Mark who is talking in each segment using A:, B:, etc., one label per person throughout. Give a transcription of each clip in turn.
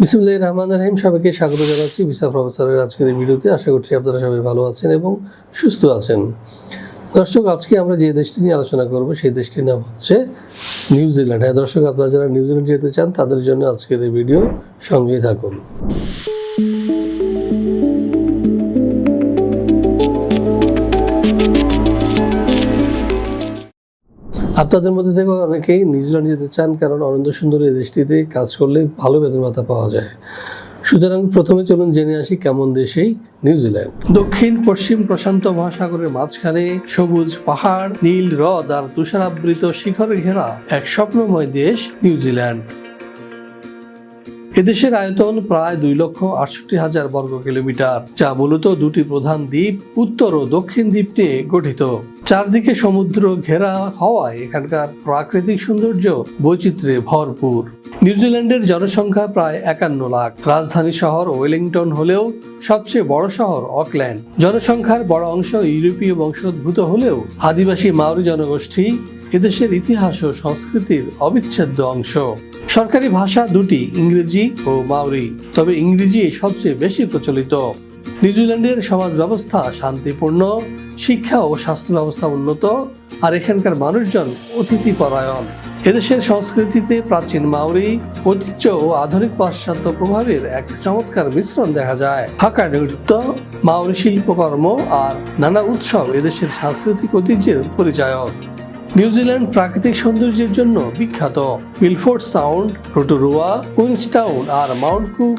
A: বিসমুল্লাহ রহমান রহিম, সবাইকে স্বাগত জানাচ্ছি ভিসা প্রফেসরের আজকের এই ভিডিওতে। আশা করছি আপনারা সবাই ভালো আছেন এবং সুস্থ আছেন। দর্শক, আজকে আমরা যে দেশটি নিয়ে আলোচনা করব, সেই দেশটির নাম হচ্ছে নিউজিল্যান্ড হ্যাঁ দর্শক, আপনারা যারা নিউজিল্যান্ড যেতে চান, তাদের জন্য আজকের এই ভিডিও সঙ্গেই থাকুন। আপনাদের মধ্যে থেকে অনেকেই নিউজিল্যান্ড যেতে চান, কারণ অনন্ত এই দেশটিতে কাজ করলে ভালো বেতন ভাতা পাওয়া যায়। সুতরাং প্রথমে চলুন জেনে আসি কেমন দেশেই নিউজিল্যান্ড। দক্ষিণ, পশ্চিম প্রশান্ত মহাসাগরের মাঝখানে সবুজ পাহাড়, নীল হ্রদ আর তুষারাবৃত শিখরে ঘেরা এক স্বপ্নময় দেশ নিউজিল্যান্ড। এদেশের আয়তন প্রায় দুই লক্ষ আটষট্টি হাজার বর্গ কিলোমিটার, যা মূলত দুটি প্রধান দ্বীপ, উত্তর ও দক্ষিণ দ্বীপ নিয়ে গঠিত। চারদিকে সমুদ্র ঘেরা হওয়ায় এখানকার প্রাকৃতিক সৌন্দর্য বৈচিত্র্যে ভরপুর। নিউজিল্যান্ডের জনসংখ্যা প্রায় একান্ন লাখ। রাজধানী শহর ওয়েলিংটন হলেও সবচেয়ে বড় শহর অকল্যান্ড। জনসংখ্যার বড় অংশ ইউরোপীয় বংশোদ্ভূত হলেও আদিবাসী মাউরি জনগোষ্ঠী এদেশের ইতিহাস ও সংস্কৃতির অবিচ্ছেদ্য অংশ। সরকারি ভাষা দুটি, ইংরেজি ও মাউরি তবে ইংরেজি সবচেয়ে বেশি প্রচলিত। নিউজিল্যান্ডের সমাজ ব্যবস্থা শান্তিপূর্ণ, শিক্ষা ও স্বাস্থ্য ব্যবস্থা উন্নত, আর এখানকার মানুষজন অতিথি পরায়ণ এদেশের সংস্কৃতিতে প্রাচীন মাউরি ঐতিহ্য ও আধুনিক পাশ্চাত্য প্রভাবের এক চমৎকার মিশ্রণ দেখা যায়। হাকা নৃত্য মাউরি শিল্পকর্ম আর নানা উৎসব এদেশের সাংস্কৃতিক ঐতিহ্যের পরিচায়ক। নিউজিল্যান্ড প্রাকৃতিক সৌন্দর্যের জন্য বিখ্যাত। বিলফোর্ড সাউন্ড, রোটোরুয়া, কুইন্সটাউন আর মাউন্ট কুক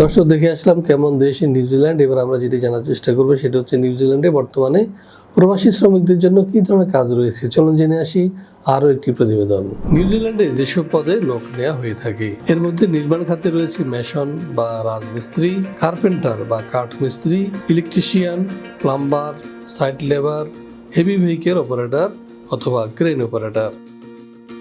A: দর্শক, দেখে আসলাম কেমন দেশ নিউজিল্যান্ড এবার আমরা যেটি জানার চেষ্টা করব, সেটা হচ্ছে নিউজিল্যান্ডে বর্তমানে প্রবাসী শ্রমিকদের জন্য কি ধরনের কাজ রয়েছে? চলুন জেনে আসি আরও একটি প্রতিবেদন। নিউজিল্যান্ডে যেসব পদে লোক নেওয়া হয়ে থাকে, এর মধ্যে নির্মাণ খাতে রয়েছে মেশন বা রাজমিস্ত্রি, কার্পেন্টার বা কাঠ মিস্ত্রি electrician, plumber, site labour, heavy vehicle operator অথবা ক্রেন অপারেটর।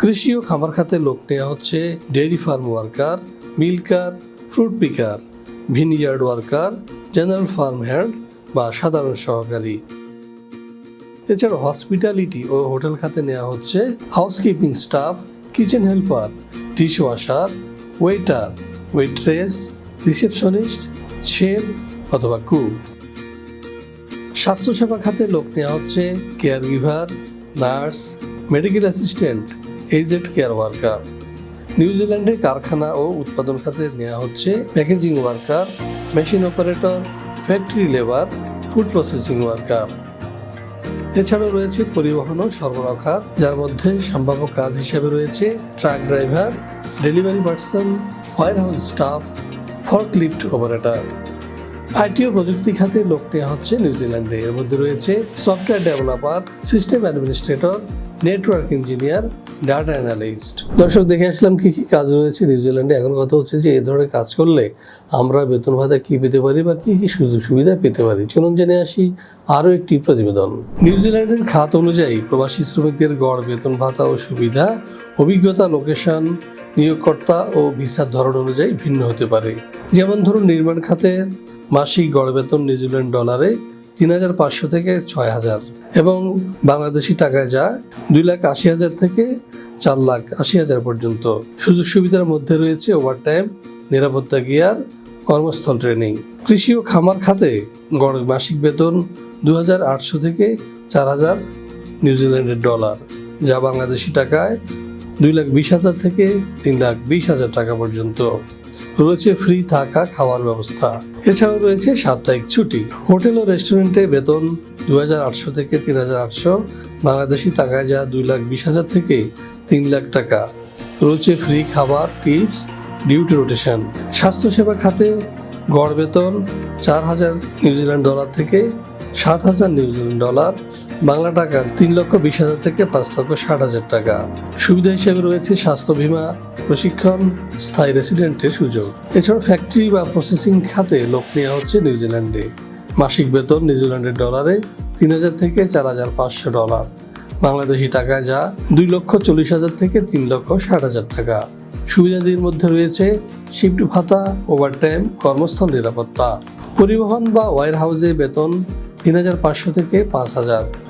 A: কৃষি ও খামার খাতে লোক নেওয়া হচ্ছে dairy farm worker milker fruit picker vineyard worker, general farm hand বা সাধারণ সহকারী। এছাড়া হসপিটালিটি ও হোটেল খাতে নেওয়া হচ্ছে housekeeping staff, kitchen helper dishwasher waiter, waitress, receptionist, chef অথবা কুক। স্বাস্থ্যসেবা খাতে লোক নেওয়া হচ্ছে caregiver nurse, medical assistant, aged care worker. নিউজিল্যান্ডের কারখানা ও উৎপাদন খাতে নেওয়া হচ্ছে packaging worker, machine operator, factory labour, food processing worker. এছাড়াও রয়েছে পরিবহন ও সরবরাহ খাত, যার মধ্যে সম্ভাব্য কাজ হিসেবে রয়েছে truck driver, delivery person warehouse staff, forklift operator. IT ও প্রযুক্তি খাতে লোক নেওয়া হচ্ছে নিউজিল্যান্ডে এর মধ্যে রয়েছে software developer, system administrator network engineer data analyst দর্শক, দেখে আসলাম কি কি কাজ রয়েছে নিউজিল্যান্ডে এখন কথা হচ্ছে যে এই ধরনের কাজ করলে আমরা বেতন ভাতা কি পেতে পারি বা কি কি সুযোগ সুবিধা পেতে পারি? চলুন জেনে আসি আরও একটি প্রতিবেদন। নিউজিল্যান্ডের খাত অনুযায়ী প্রবাসী শ্রমিকদের গড় বেতন ভাতা ও সুবিধা, অভিজ্ঞতা লোকেশন নিয়োগকর্তা ও ভিসার ধরন অনুযায়ী ভিন্ন হতে পারে। যেমন ধরুন, নির্মাণ খাতে মাসিক গড় বেতন নিউজিল্যান্ড ডলারে তিন হাজার পাঁচশো থেকে ছয় হাজার। এবং বাংলাদেশি টাকায় যা দুই লাখ আশি হাজার থেকে চার লাখ আশি হাজার পর্যন্ত। সুযোগ সুবিধার মধ্যে রয়েছে ওভারটাইম নিরাপত্তা গিয়ার, কর্মস্থল ট্রেনিং কৃষি ও খামার খাতে গড় মাসিক বেতন দু হাজার আটশো থেকে চার হাজার নিউজিল্যান্ডের ডলার যা বাংলাদেশি টাকায় দুই লাখ বিশ হাজার থেকে তিন লাখ বিশ হাজার টাকা পর্যন্ত। রয়েছে ফ্রি থাকা খাওয়ার ব্যবস্থা। এছাড়াও রয়েছে সাপ্তাহিক ছুটি। হোটেল ও রেস্টুরেন্টে বেতন দু হাজার আটশো থেকে তিন হাজার আটশো, বাংলাদেশি টাকায় যা দুই লাখ বিশ হাজার থেকে তিন লাখ টাকা। রয়েছে ফ্রি খাবার, টিপস, ডিউটি রোটেশন। স্বাস্থ্যসেবা খাতে গড় বেতন চার হাজার নিউজিল্যান্ড ডলার থেকে সাত হাজার নিউজিল্যান্ড ডলার। বাংলা টাকা তিন লক্ষ বিশ হাজার থেকে পাঁচ লক্ষ ষাট হাজার টাকা। সুবিধা হিসেবে রয়েছে স্বাস্থ্য বীমা, প্রশিক্ষণ, স্থায়ী রেসিডেন্টের সুযোগ। এছাড়া ফ্যাক্টরি বা প্রসেসিং খাতে লোক নেওয়া হচ্ছে নিউজিল্যান্ডে মাসিক বেতন নিউজিল্যান্ডের ডলারে তিন হাজার থেকে চার হাজার পাঁচশো ডলার। বাংলাদেশি টাকায় যা দুই লক্ষ চল্লিশ হাজার থেকে তিন লক্ষ ষাট হাজার টাকা। সুবিধাদির মধ্যে রয়েছে শিফট ভাতা ওভারটাইম কর্মস্থল নিরাপত্তা। পরিবহন বা ওয়ার হাউসে বেতন তিন হাজার পাঁচশো থেকে পাঁচ হাজার।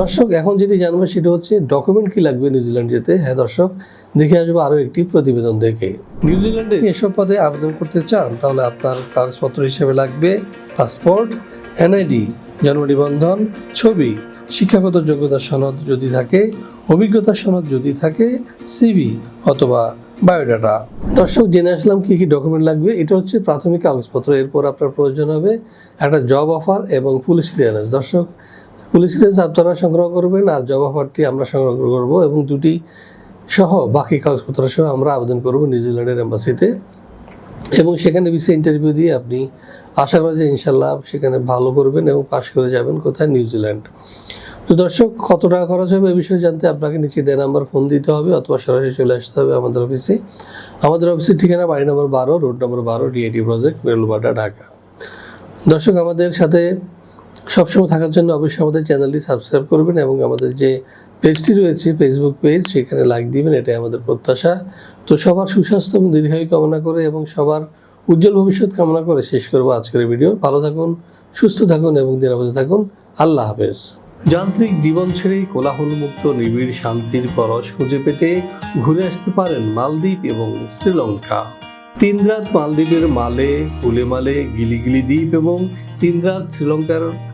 A: দর্শক এখন যেটি জানব সেটা হচ্ছে ডকুমেন্ট কি লাগবে নিউজিল্যান্ড যেতে? হ্যাঁ দর্শক দেখে আসব আরও একটি প্রতিবেদন দেখে। নিউজিল্যান্ডে এসব পদে আবেদন করতে চান তাহলে আপনার কাগজপত্র হিসেবে লাগবে পাসপোর্ট এনআইডি জন্ম নিবন্ধন ছবি শিক্ষাগত যোগ্যতার সনদ যদি থাকে অভিজ্ঞতার সনদ যদি থাকে সিভি অথবা বায়োডাটা। দর্শক জেনে আসলাম কী কী ডকুমেন্ট লাগবে। এটা হচ্ছে প্রাথমিক কাগজপত্র এরপর আপনার প্রয়োজন হবে একটা জব অফার এবং পুলিশ ক্লিয়ারেন্স দর্শক পুলিশ ক্লিয়ারেন্স আপনারা সংগ্রহ করবেন আর জব আমরা সংগ্রহ করব এবং দুটি সহ বাকি কাগজপত্র সহ আমরা আবেদন করব নিউজিল্যান্ডের এম্বাসিতে। এবং সেখানে বিষয়ে ইন্টারভিউ দিয়ে আপনি আশা করা যে ইনশাল্লাহ সেখানে ভালো করবেন এবং পাশ করে যাবেন কোথায়? নিউজিল্যান্ড। তো দর্শক, কত টাকা খরচ হবে এ বিষয়ে জানতে আপনাকে নিচে দেয় নাম্বার ফোন দিতে হবে অথবা সরাসরি চলে আসতে হবে আমাদের অফিসে। আমাদের অফিসের ঠিকানা বাড়ি নম্বর বারো, রোড নম্বর বারো, ডিআইটি প্রজেক্ট বেলুবাটা ঢাকা। দর্শক, আমাদের সাথে সবসময় থাকার জন্য অবশ্যই আমাদের চ্যানেলটি সাবস্ক্রাইব করবেন এবং আমাদের যে পেজটি রয়েছে ফেসবুক পেজ, সেখানে লাইক দিবেন, এটাই আমাদের প্রত্যাশা। তো সবার সুস্বাস্থ্য এবং দীর্ঘায়ু কামনা করে এবং সবার উজ্জ্বল ভবিষ্যৎ কামনা করে শেষ করব আজকের ভিডিও। ভালো থাকুন, সুস্থ থাকুন এবং নিরাপদে থাকুন। আল্লাহ হাফেজ। যান্ত্রিক জীবন ছেড়ে কোলাহলমুক্ত, নিবিড়, শান্তির পরশ খুঁজে পেতে ঘুরে আসতে পারেন মালদ্বীপ এবং শ্রীলঙ্কা। তিন রাত মালদ্বীপের মালে উলেমালে গিলিগিলি দ্বীপ এবং তিন রাত শ্রীলঙ্কার